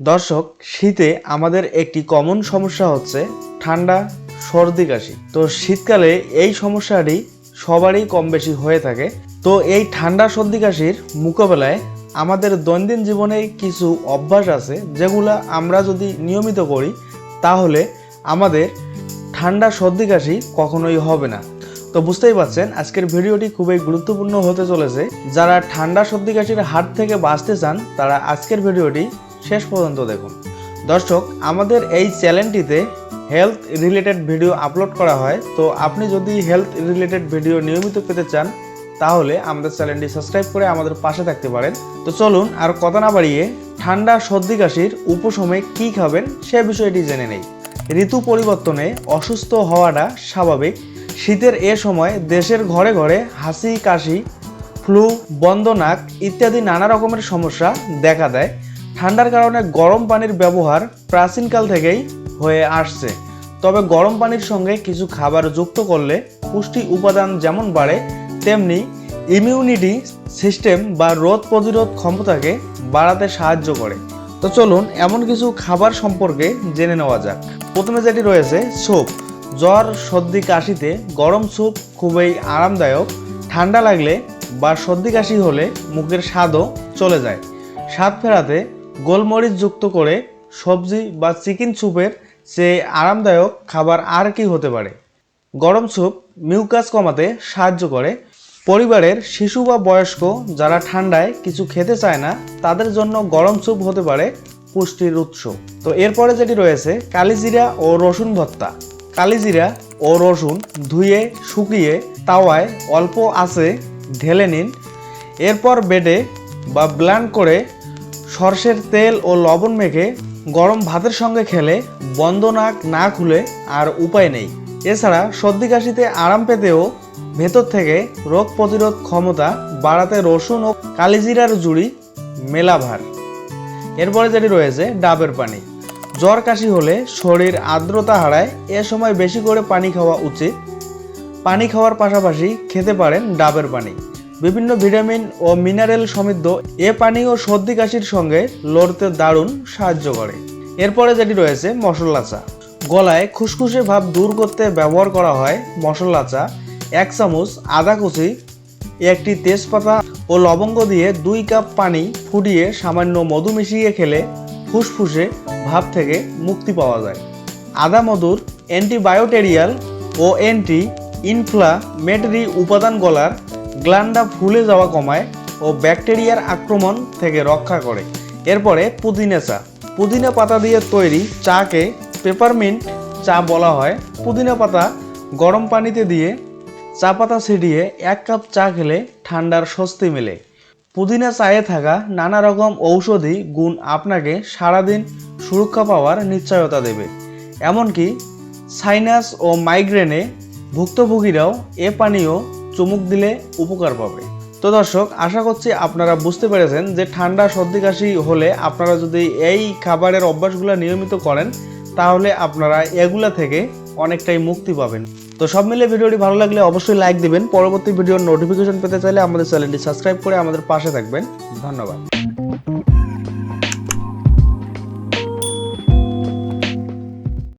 দর্শক, শীতে আমাদের একটি কমন সমস্যা হচ্ছে ঠান্ডা, সর্দি, কাশি। তো শীতকালে এই সমস্যাটি সবারই কম বেশি হয়ে থাকে। তো এই ঠান্ডা, সর্দি, কাশির মোকাবেলায় আমাদের দৈনন্দিন জীবনে কিছু অভ্যাস আছে, যেগুলো আমরা যদি নিয়মিত করি, তাহলে আমাদের ঠান্ডা, সর্দি, কাশি কখনোই হবে না। তো বুঝতেই পারছেন, আজকের ভিডিওটি খুবই গুরুত্বপূর্ণ হতে চলেছে। যারা ঠান্ডা, সর্দি, কাশির হাত থেকে বাঁচতে চান, তারা আজকের ভিডিওটি শেষ পর্যন্ত দেখুন। দর্শক, আমাদের এই চ্যানেলটিতে হেলথ রিলেটেড ভিডিও আপলোড করা হয়। তো আপনি যদি হেলথ রিলেটেড ভিডিও নিয়মিত পেতে চান, তাহলে আমাদের চ্যানেলটি সাবস্ক্রাইব করে আমাদের পাশে থাকতে পারেন। তো চলুন, আর কথা না বাড়িয়ে ঠান্ডা, সর্দি, কাশির উপশমে কী খাবেন সে বিষয়টি জেনে নেই। ঋতু পরিবর্তনে অসুস্থ হওয়াটা স্বাভাবিক। শীতের এ সময় দেশের ঘরে ঘরে হাসি, কাশি ফ্লু বন্ধ নাক ইত্যাদি নানা রকমের সমস্যা দেখা দেয়। ঠান্ডার কারণে গরম পানির ব্যবহার প্রাচীনকাল থেকেই হয়ে আসছে। তবে গরম পানির সঙ্গে কিছু খাবার যুক্ত করলে পুষ্টি উপাদান যেমন বাড়ে, তেমনি ইমিউনিটি সিস্টেম বা রোগ প্রতিরোধ ক্ষমতাকে বাড়াতে সাহায্য করে। তো চলুন এমন কিছু খাবার সম্পর্কে জেনে নেওয়া যাক। প্রথমে যেটি রয়েছে, স্যুপ। জ্বর, সর্দি, কাশিতে গরম স্যুপ খুবই আরামদায়ক, ঠান্ডা লাগলে বা সর্দি, কাশি হলে মুখের স্বাদও চলে যায়। স্বাদ ফেরাতে গোলমরিচ যুক্ত করে সবজি বা চিকেন স্যুপের চেয়ে আরামদায়ক খাবার আর কি হতে পারে? গরম স্যুপ মিউকাস কমাতে সাহায্য করে। পরিবারের শিশু বা বয়স্ক যারা ঠান্ডায় কিছু খেতে চায় না, তাদের জন্য গরম স্যুপ হতে পারে পুষ্টির উৎস। তো এরপরে যেটি রয়েছে, কালিজিরা ও রসুন ভর্তা। কালিজিরা ও রসুন ধুয়ে, শুকিয়ে, তাওয়ায় অল্প আছে, ঢেলে নিন। এরপর বেডে বা ব্ল্যান্ড করে সর্ষের তেল ও লবণ মেখে গরম ভাতের সঙ্গে খেলে বন্ধ নাক না খুলে আর উপায় নেই। এছাড়া সর্দি কাশিতে আরাম পেতেও ভেতর থেকে রোগ প্রতিরোধ ক্ষমতা বাড়াতে রসুন ও কালিজিরার জুড়ি মেলাভার এরপরে যেটি রয়েছে, ডাবের পানি। জ্বর কাশি হলে শরীর আর্দ্রতা হারায় এ সময় বেশি করে পানি খাওয়া উচিত। পানি খাওয়ার পাশাপাশি খেতে পারেন ডাবের পানি। বিভিন্ন ভিটামিন ও মিনারেল সমৃদ্ধ এ পানীয় সর্দি কাশির সঙ্গে লড়তে দারুণ সাহায্য করে। এরপরে যেটি রয়েছে মশলা চা। গলায় খুসখুসে ভাব দূর করতে ব্যবহার করা হয় মশলা চা। এক চামচ আদা কুচি, একটি তেজপাতা ও লবঙ্গ দিয়ে দুই কাপ পানি ফুটিয়ে সামান্য মধু মিশিয়ে খেলে ফুসফুসে ভাব থেকে মুক্তি পাওয়া যায়। আদা মধুর অ্যান্টিবায়োটেরিয়াল ও অ্যান্টি ইনফ্লামেটরি উপাদান গলার গ্ল্যান্ডা ফুলে যাওয়া কমায় ও ব্যাকটেরিয়ার আক্রমণ থেকে রক্ষা করে। এরপরে পুদিনা চা। পুদিনা পাতা দিয়ে তৈরি চাকে পেপারমিন্ট চা বলা হয়। পুদিনা পাতা গরম পানিতে দিয়ে চা পাতা ছিটিয়ে এক কাপ চা খেলে ঠান্ডার স্বস্তি মেলে। পুদিনা চায়ে থাকা নানা রকম ঔষধি গুণ আপনাকে সারাদিন সুরক্ষা পাওয়ার নিশ্চয়তা দেবে। এমনকি সাইনাস ও মাইগ্রেনে ভুক্তভোগীরাও এ পানীয় চুমুক দিলে উপকার পাবে। তো দর্শক, আশা করছি আপনারা বুঝতে পেরেছেন যে ঠান্ডা সর্দি কাশি হলে আপনারা যদি এই খাবারের অভ্যাসগুলো নিয়মিত করেন, তাহলে আপনারা এগুলা থেকে অনেকটাই মুক্তি পাবেন। তো সব মিলে ভিডিওটি ভালো লাগলে অবশ্যই লাইক দিবেন। পরবর্তী ভিডিওর নোটিফিকেশন পেতে চাইলে আমাদের চ্যানেলটি সাবস্ক্রাইব করে আমাদের পাশে থাকবেন। ধন্যবাদ।